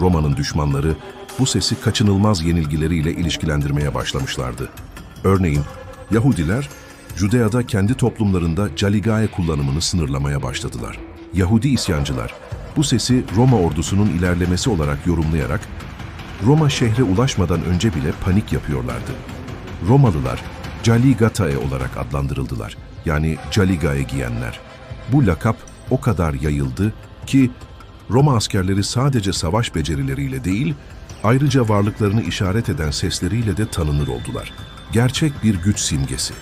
Roma'nın düşmanları bu sesi kaçınılmaz yenilgileriyle ilişkilendirmeye başlamışlardı. Örneğin Yahudiler Judea'da kendi toplumlarında caligae kullanımını sınırlamaya başladılar. Yahudi isyancılar bu sesi Roma ordusunun ilerlemesi olarak yorumlayarak Roma şehre ulaşmadan önce bile panik yapıyorlardı. Romalılar Caligatae olarak adlandırıldılar. Yani Caligae giyenler. Bu lakap o kadar yayıldı ki Roma askerleri sadece savaş becerileriyle değil, ayrıca varlıklarını işaret eden sesleriyle de tanınır oldular. Gerçek bir güç simgesi.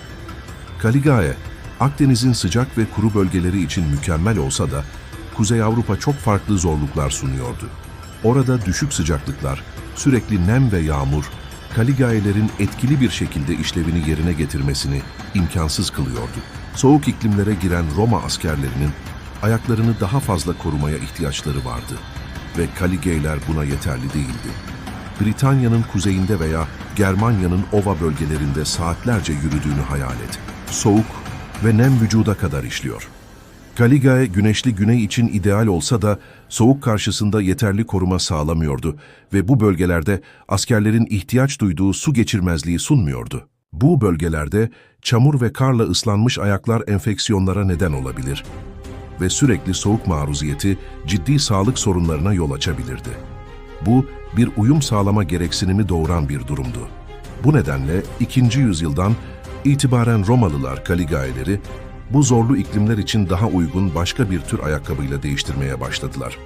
Caligae, Akdeniz'in sıcak ve kuru bölgeleri için mükemmel olsa da Kuzey Avrupa çok farklı zorluklar sunuyordu. Orada düşük sıcaklıklar, sürekli nem ve yağmur, Kaligaelerin etkili bir şekilde işlevini yerine getirmesini imkansız kılıyordu. Soğuk iklimlere giren Roma askerlerinin ayaklarını daha fazla korumaya ihtiyaçları vardı ve Kaligeyler buna yeterli değildi. Britanya'nın kuzeyinde veya Germanya'nın ova bölgelerinde saatlerce yürüdüğünü hayal et. Soğuk ve nem vücuda kadar işliyor. Galigae güneşli güney için ideal olsa da soğuk karşısında yeterli koruma sağlamıyordu ve bu bölgelerde askerlerin ihtiyaç duyduğu su geçirmezliği sunmuyordu. Bu bölgelerde çamur ve karla ıslanmış ayaklar enfeksiyonlara neden olabilir ve sürekli soğuk maruziyeti ciddi sağlık sorunlarına yol açabilirdi. Bu bir uyum sağlama gereksinimi doğuran bir durumdu. Bu nedenle 2. yüzyıldan itibaren Romalılar Kaligaeleri bu zorlu iklimler için daha uygun başka bir tür ayakkabıyla değiştirmeye başladılar.